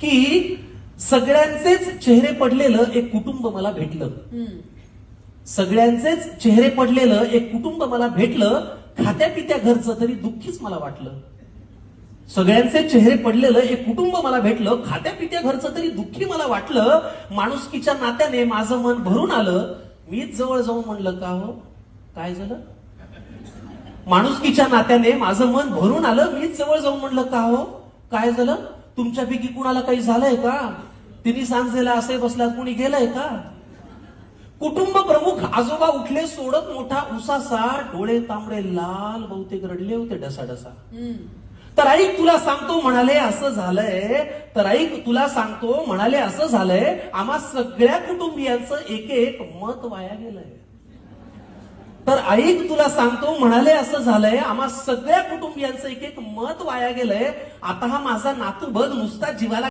की सगळ्यांचेच चेहरे पडलेलं एक कुटुंब मला भेटलं. सगळ्यांचेच चेहरे पडलेलं एक कुटुंब मला भेटलं खात्या पित्या घरचं तरी दुःखीच मला वाटलं. सगळ्यांचे चेहरे पडलेलं एक कुटुंब मला भेटलं खात्या पित्या घरचं तरी दुःखी मला वाटलं माणुसकीच्या नात्याने माझं मन भरून आलं. मीच जवळ जाऊन म्हणलं का हो? काय झालं? माणुसकीच्या नात्याने माझं मन भरून आलं. मीच जवळ जाऊन म्हणलं का हो? काय झालं? तुमच्यापैकी कुणाला काही झालंय का? तिने सांजेला असे बसला कुणी गेलंय का? कुटुंब प्रमुख आजोबा उठले सोडत मोठा उसासा डोळे तांबडे लाल बहुतेक रडले होते डसा डसा तर ऐक तुला सांगतो म्हणाले असं झालंय तर ऐक तुला सांगतो म्हणाले असं झालंय आम्हा सगळ्या कुटुंबियांचं एक एक मत वाया गेलंय. तर ऐक तुला सांगतो म्हणाले असं झालंय आम्हा सगळ्या कुटुंबियांचं एक एक मत वाया गेलंय. आता हा माझा नातू बघ नुसता जीवाला